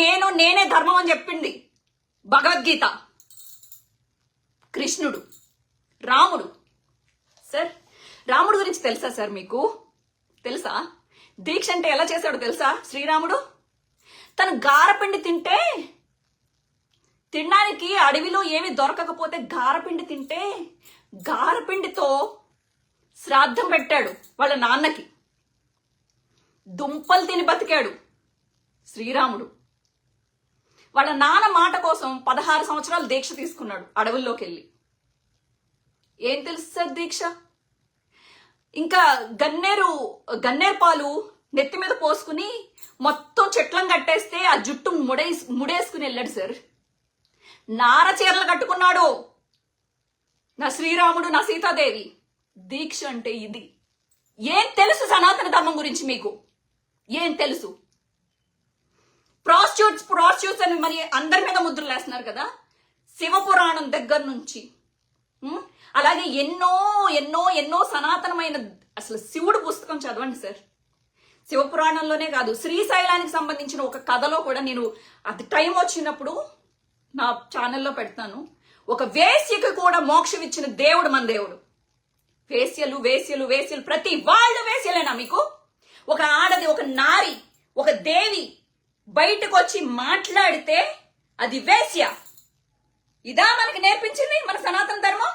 నేను నేనే ధర్మం అని చెప్పింది. భగవద్గీత. కృష్ణుడు. రాముడు. సార్ రాముడు గురించి తెలుసా సార్ మీకు? తెలుసా? దీక్ష అంటే ఎలా చేశాడు తెలుసా శ్రీరాముడు? తను గారపిండి తింటే తినడానికి అడవిలో ఏమి దొరకకపోతే గారపిండి తింటే గారపిండితో శ్రాద్ధం పెట్టాడు వాళ్ళ నాన్నకి. దుంపలు తిని బతికాడు శ్రీరాముడు. వాళ్ళ నాన్న మాట కోసం పదహారు సంవత్సరాలు దీక్ష తీసుకున్నాడు అడవుల్లోకి వెళ్ళి ఏం తెలుసు సార్ దీక్ష? ఇంకా గన్నేరు గన్నేరు పాలు నెత్తి మీద పోసుకుని మొత్తం చెట్లను కట్టేస్తే ఆ జుట్టు ముడేసి ముడేసుకుని వెళ్ళాడు సార్. నార చీరలు కట్టుకున్నాడు. నా శ్రీరాముడు నా సీతాదేవి. దీక్ష అంటే ఇది. ఏం తెలుసు సనాతన ధర్మం గురించి మీకు? ఏం తెలుసు? ప్రాస్టిట్యూట్స్ ప్రాస్టిట్యూట్స్ అని మరి అందరి మీద ముద్రలు వేస్తున్నారు కదా? శివపురాణం దగ్గర నుంచి. అలాగే ఎన్నో ఎన్నో ఎన్నో సనాతనమైన అసలు శివుడు పుస్తకం చదవండి సార్. శివపురాణంలోనే కాదు శ్రీశైలానికి సంబంధించిన ఒక కథలో కూడా నేను అది టైం వచ్చినప్పుడు నా ఛానల్లో పెడతాను. ఒక వేశ్యకి కూడా మోక్షం ఇచ్చిన దేవుడు మన దేవుడు. వేశ్యలు వేశ్యలు వేశ్యలు ప్రతి వాళ్ళు వేశ్యలేనా మీకు? ఒక ఆడది ఒక నారి ఒక దేవి బయటకు వచ్చి మాట్లాడితే అది వేశ్య. ఇదా మనకి నేర్పించింది మన సనాతన ధర్మం?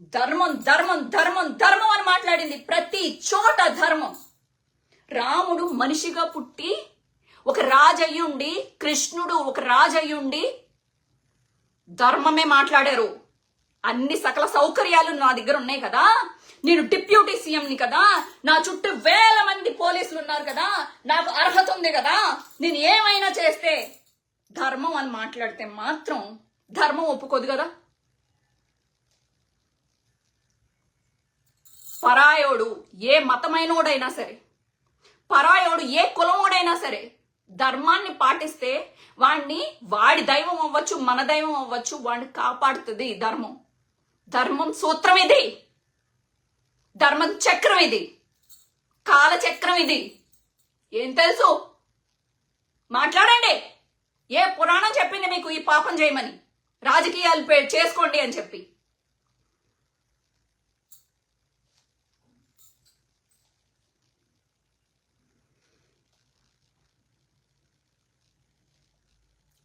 ధర్మం ధర్మం ధర్మం ధర్మం అని మాట్లాడింది ప్రతి చోట ధర్మం. రాముడు మనిషిగా పుట్టి ఒక రాజయ్యుండి కృష్ణుడు ఒక రాజయ్యుండి ధర్మమే మాట్లాడారు. అన్ని సకల సౌకర్యాలు నా దగ్గర ఉన్నాయి కదా. నేను డిప్యూటీ సీఎంని కదా? నా చుట్టూ వేల మంది పోలీసులు ఉన్నారు కదా? నాకు అర్హత ఉంది కదా? నేను ఏమైనా చేస్తే ధర్మం అని మాట్లాడితే మాత్రం ధర్మం ఒప్పుకోదు కదా? పరాయోడు ఏ మతమైనోడైనా సరే పరాయోడు ఏ కులమోడైనా సరే ధర్మాన్ని పాటిస్తే వాణ్ణి వాడి దైవం అవ్వచ్చు మన దైవం అవ్వచ్చు వాడిని కాపాడుతుంది ధర్మం. ధర్మం సూత్రం ఇది. ధర్మం చక్రం ఇది. కాలచక్రం ఇది. ఏం తెలుసు? మాట్లాడండి. ఏ పురాణం చెప్పింది మీకు ఈ పాపం చేయమని? రాజకీయాలు పే- చేసుకోండి అని చెప్పి.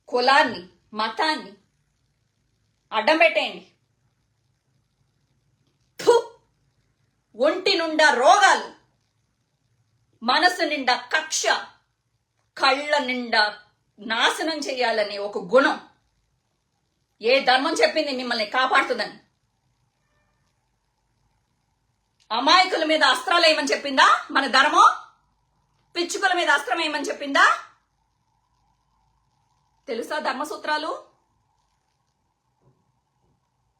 కులాన్ని మతాన్ని అడ్డం పెట్టేయండి. ఒంటి నుండా రోగాలు మనసు నిండా కక్ష కళ్ళ నిండా నాశనం చేయాలనే ఒక గుణం. ఏ ధర్మం చెప్పింది మిమ్మల్ని కాపాడుతుందని? అమాయకుల మీద అస్త్రాలు వేయమని చెప్పిందా మన ధర్మం? పిచ్చుకల మీద అస్త్రం వేయమని చెప్పిందా? తెలుసా ధర్మసూత్రాలు?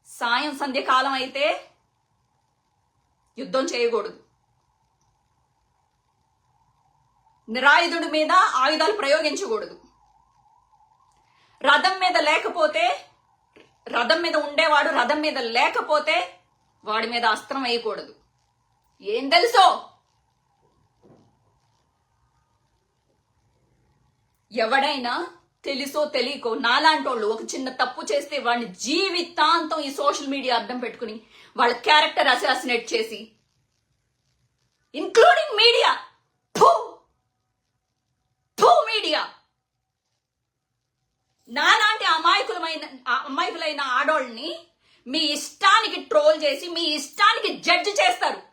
సాయం సంధ్యకాలం అయితే యుద్ధం చేయకూడదు. నిరాయుధుడి మీద ఆయుధాలు ప్రయోగించకూడదు. రథం మీద లేకపోతే రథం మీద ఉండేవాడు రథం మీద లేకపోతే వాడి మీద అస్త్రం వేయకూడదు. ఏం తెలుసో? ఎవడైనా తెలుసో తెలియకో నాలాంటోళ్ళు ఒక చిన్న తప్పు చేస్తే వాడిని జీవితాంతం ఈ సోషల్ మీడియా అర్థం పెట్టుకుని వాళ్ళ క్యారెక్టర్ అసాసినేట్ చేసి ఇంక్లూడింగ్ మీడియా. మీడియా. నాలాంటి అమాయకులమైన అమాయకులైన ఆడోళ్ళని మీ ఇష్టానికి ట్రోల్ చేసి మీ ఇష్టానికి జడ్జి చేస్తారు.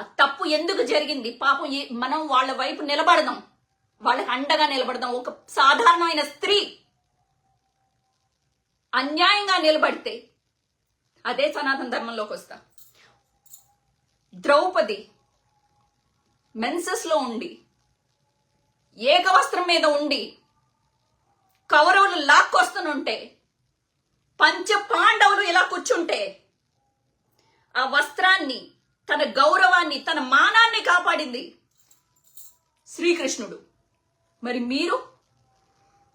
తప్పు ఎందుకు జరిగింది? పాపం ఏ- మనం వాళ్ళ వైపు నిలబడదాం. వాళ్ళకి అండగా నిలబడదాం. ఒక సాధారణమైన స్త్రీ అన్యాయంగా నిలబడితే అదే సనాతన ధర్మంలోకి వస్తా. ద్రౌపది మెన్సెస్లో ఉండి ఏకవస్త్రం మీద ఉండి కౌరవులు లాక్కొస్తుంటే పంచ పాండవులు ఇలా కూర్చుంటే ఆ వస్త్రాన్ని తన గౌరవాన్ని తన మానాన్ని కాపాడింది శ్రీకృష్ణుడు. మరి మీరు?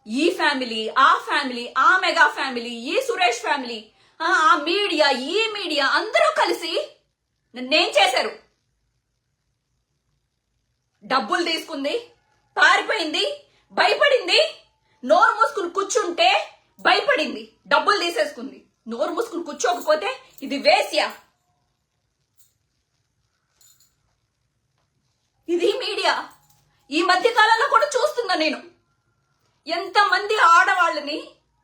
ఈ ఫ్యామిలీ ఆ ఫ్యామిలీ ఆ మెగా ఫ్యామిలీ ఈ సురేష్ ఫ్యామిలీ ఆ మీడియా ఈ మీడియా అందరూ కలిసి నన్నేం చేశారు? డబ్బులు తీసుకుంది పారిపోయింది భయపడింది నోరు మూసుకుని కూర్చుంటే భయపడింది డబ్బులు తీసేసుకుంది. నోరు మూసుకుని కూర్చోకపోతే ఇది వేస్యా ఇది మీడియా. ఈ మధ్య కాలంలో కూడా చూస్తున్నా నేను. ఎంతమంది ఆడవాళ్ళని